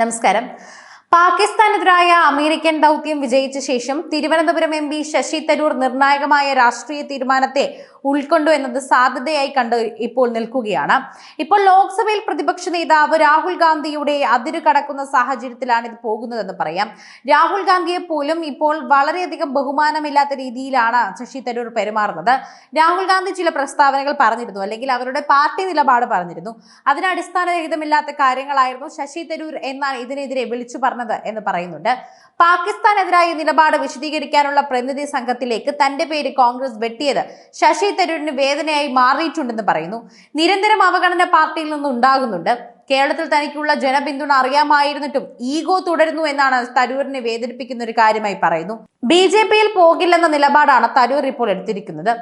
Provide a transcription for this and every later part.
നമസ്കാരം. പാകിസ്ഥാനെതിരായ അമേരിക്കൻ ദൗത്യം വിജയിച്ച ശേഷം തിരുവനന്തപുരം എം പി ശശി തരൂർ നിർണായകമായ രാഷ്ട്രീയ തീരുമാനത്തെ ഉൾക്കൊണ്ടു എന്നത് സാധ്യതയായി കണ്ട് ഇപ്പോൾ നിൽക്കുകയാണ്. ഇപ്പോൾ ലോക്സഭയിൽ പ്രതിപക്ഷ നേതാവ് രാഹുൽ ഗാന്ധിയുടെ അതിര് കടക്കുന്ന സാഹചര്യത്തിലാണ് ഇത് പോകുന്നതെന്ന് പറയാം. രാഹുൽ ഗാന്ധിയെ പോലും ഇപ്പോൾ വളരെയധികം ബഹുമാനമില്ലാത്ത രീതിയിലാണ് ശശി തരൂർ പെരുമാറുന്നത്. രാഹുൽ ഗാന്ധി ചില പ്രസ്താവനകൾ പറഞ്ഞിരുന്നു അല്ലെങ്കിൽ അവരുടെ പാർട്ടി നിലപാട് പറഞ്ഞിരുന്നു. അതിന് അടിസ്ഥാനരഹിതമില്ലാത്ത കാര്യങ്ങളായിരുന്നു ശശി തരൂർ എന്നാൽ ഇതിനെതിരെ വിളിച്ചു പറഞ്ഞത് എന്ന് പറയുന്നുണ്ട്. പാകിസ്ഥാനെതിരായ നിലപാട് വിശദീകരിക്കാനുള്ള പ്രതിനിധി സംഘത്തിലേക്ക് തന്റെ പേര് കോൺഗ്രസ് വെട്ടിയത് ശശി തരൂരിന് വേദനയായി മാറിയിട്ടുണ്ടെന്ന് പറയുന്നു. നിരന്തരം അവഗണന പാർട്ടിയിൽ നിന്ന് ഉണ്ടാകുന്നുണ്ട് കേരളത്തിൽ തനിക്കുള്ള ജനപിന്തുണ അറിയാമായിരുന്നിട്ടും ഈഗോ തുടരുന്നു എന്നാണ് തരൂരിനെ വേദനിപ്പിക്കുന്ന ഒരു കാര്യമായി പറയുന്നു. ബി ജെ പിയിൽ പോകില്ലെന്ന നിലപാടാണ് തരൂർ ഇപ്പോൾ എടുത്തിരിക്കുന്നത്.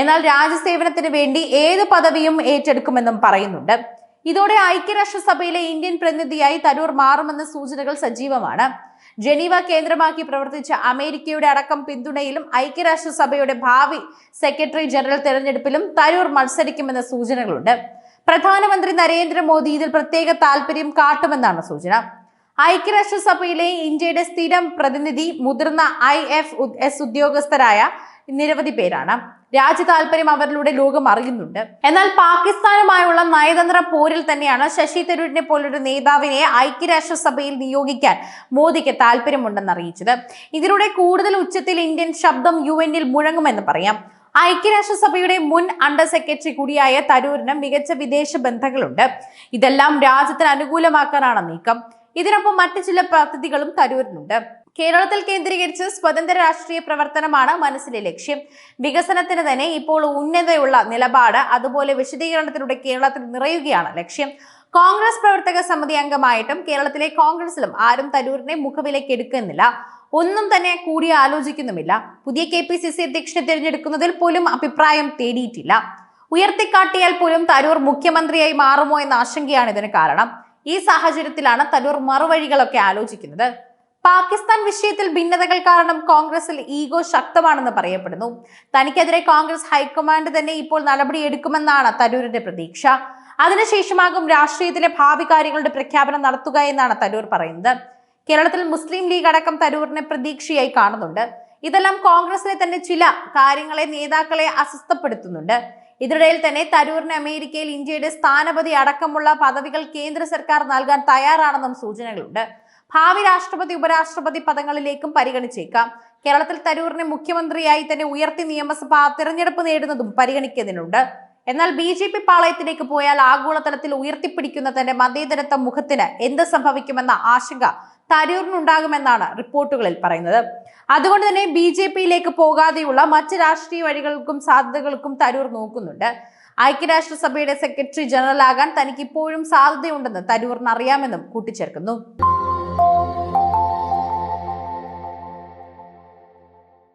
എന്നാൽ രാജ്യസേവനത്തിന് വേണ്ടി ഏത് പദവിയും ഏറ്റെടുക്കുമെന്നും പറയുന്നുണ്ട്. ഇതോടെ ഐക്യരാഷ്ട്രസഭയിലെ ഇന്ത്യൻ പ്രതിനിധിയായി തരൂർ മാറുമെന്ന സൂചനകൾ സജീവമാണ്. ജനീവ കേന്ദ്രമാക്കി പ്രവർത്തിച്ച അമേരിക്കയുടെ അടക്കം പിന്തുണയിലും ഐക്യരാഷ്ട്രസഭയുടെ ഭാവി സെക്രട്ടറി ജനറൽ തെരഞ്ഞെടുപ്പിലും തരൂർ മത്സരിക്കുമെന്ന സൂചനകളുണ്ട്. പ്രധാനമന്ത്രി നരേന്ദ്രമോദി ഇതിൽ പ്രത്യേക താല്പര്യം കാട്ടുമെന്നാണ് സൂചന. ഐക്യരാഷ്ട്രസഭയിലെ ഇന്ത്യയുടെ സ്ഥിരം പ്രതിനിധി മുതിർന്ന ഐ എഫ് എസ് ഉദ്യോഗസ്ഥരായ നിരവധി പേരാണ്. രാജ്യ താല്പര്യം അവരിലൂടെ ലോകം അറിയുന്നുണ്ട്. എന്നാൽ പാകിസ്ഥാനുമായുള്ള നയതന്ത്ര പോരിൽ തന്നെയാണ് ശശി തരൂരിനെ പോലൊരു നേതാവിനെ ഐക്യരാഷ്ട്രസഭയിൽ നിയോഗിക്കാൻ മോദിക്ക് താല്പര്യമുണ്ടെന്ന് അറിയിച്ചത്. ഇതിലൂടെ കൂടുതൽ ഉച്ചത്തിൽ ഇന്ത്യൻ ശബ്ദം യു എന്നിൽ മുഴങ്ങുമെന്ന് പറയാം. ഐക്യരാഷ്ട്രസഭയുടെ മുൻ അണ്ടർ സെക്രട്ടറി കൂടിയായ തരൂരിന് മികച്ച വിദേശ ബന്ധങ്ങളുണ്ട്. ഇതെല്ലാം രാജ്യത്തിന് അനുകൂലമാക്കാനാണ് നീക്കം. ഇതിനൊപ്പം മറ്റു ചില പദ്ധതികളും തരൂരിനുണ്ട്. കേരളത്തിൽ കേന്ദ്രീകരിച്ച് സ്വതന്ത്ര രാഷ്ട്രീയ പ്രവർത്തനമാണ് മനസ്സിലെ ലക്ഷ്യം. വികസനത്തിന് തന്നെ ഇപ്പോൾ ഉന്നതയുള്ള നിലപാട് അതുപോലെ വിശദീകരണത്തിലൂടെ കേരളത്തിൽ നിറയുകയാണ് ലക്ഷ്യം. കോൺഗ്രസ് പ്രവർത്തക സമിതി അംഗമായിട്ടും കേരളത്തിലെ കോൺഗ്രസിലും ആരും തരൂരിനെ മുഖവിലേക്ക് എടുക്കുന്നില്ല. ഒന്നും തന്നെ കൂടി ആലോചിക്കുന്നുമില്ല പുതിയ കെ പി സി സി അധ്യക്ഷനെ തിരഞ്ഞെടുക്കുന്നതിൽ പോലും അഭിപ്രായം തേടിയിട്ടില്ല. ഉയർത്തിക്കാട്ടിയാൽ പോലും തരൂർ മുഖ്യമന്ത്രിയായി മാറുമോ എന്ന ആശങ്കയാണ് ഇതിന് കാരണം. ഈ സാഹചര്യത്തിലാണ് തരൂർ മറുവഴികളൊക്കെ ആലോചിക്കുന്നത്. പാകിസ്ഥാൻ വിഷയത്തിൽ ഭിന്നതകൾ കാരണം കോൺഗ്രസിൽ ഈഗോ ശക്തമാണെന്ന് പറയപ്പെടുന്നു. തനിക്കെതിരെ കോൺഗ്രസ് ഹൈക്കമാൻഡ് തന്നെ ഇപ്പോൾ നടപടിയെടുക്കുമെന്നാണ് തരൂരിന്റെ പ്രതീക്ഷ. അതിനുശേഷമാകും രാഷ്ട്രീയത്തിലെ ഭാവി കാര്യങ്ങളുടെ പ്രഖ്യാപനം നടത്തുക എന്നാണ് തരൂർ പറയുന്നത്. കേരളത്തിൽ മുസ്ലിം ലീഗ് അടക്കം തരൂരിനെ പ്രതീക്ഷയായി കാണുന്നുണ്ട്. ഇതെല്ലാം കോൺഗ്രസിലെ തന്നെ ചില കാര്യങ്ങളെ നേതാക്കളെ അസ്വസ്ഥപ്പെടുത്തുന്നുണ്ട്. ഇതിനിടയിൽ തന്നെ തരൂരിന് അമേരിക്കയിൽ ഇന്ത്യയുടെ സ്ഥാനപതി അടക്കമുള്ള പദവികൾ കേന്ദ്ര സർക്കാർ നൽകാൻ തയ്യാറാണെന്നും സൂചനകളുണ്ട്. ഭാവി രാഷ്ട്രപതി ഉപരാഷ്ട്രപതി പദങ്ങളിലേക്കും പരിഗണിച്ചേക്കാം. കേരളത്തിൽ തരൂറിനെ മുഖ്യമന്ത്രിയായി തന്നെ ഉയർത്തി നിയമസഭ തിരഞ്ഞെടുപ്പ് നേടുന്നതും പരിഗണിക്കുന്നതിനുണ്ട്. എന്നാൽ ബി ജെ പി പാളയത്തിലേക്ക് പോയാൽ ആഗോളതലത്തിൽ ഉയർത്തിപ്പിടിക്കുന്ന തന്റെ മതേതരത്വ മുഖത്തിന് എന്ത് സംഭവിക്കുമെന്ന ആശങ്ക തരൂറിനുണ്ടാകുമെന്നാണ് റിപ്പോർട്ടുകളിൽ പറയുന്നത്. അതുകൊണ്ട് തന്നെ ബി ജെ പിയിലേക്ക് പോകാതെയുള്ള മറ്റ് രാഷ്ട്രീയ വഴികൾക്കും സാധ്യതകൾക്കും തരൂർ നോക്കുന്നുണ്ട്. ഐക്യരാഷ്ട്രസഭയുടെ സെക്രട്ടറി ജനറൽ ആകാൻ തനിക്ക് ഇപ്പോഴും സാധ്യതയുണ്ടെന്ന് തരൂറിന് അറിയാമെന്നും കൂട്ടിച്ചേർക്കുന്നു.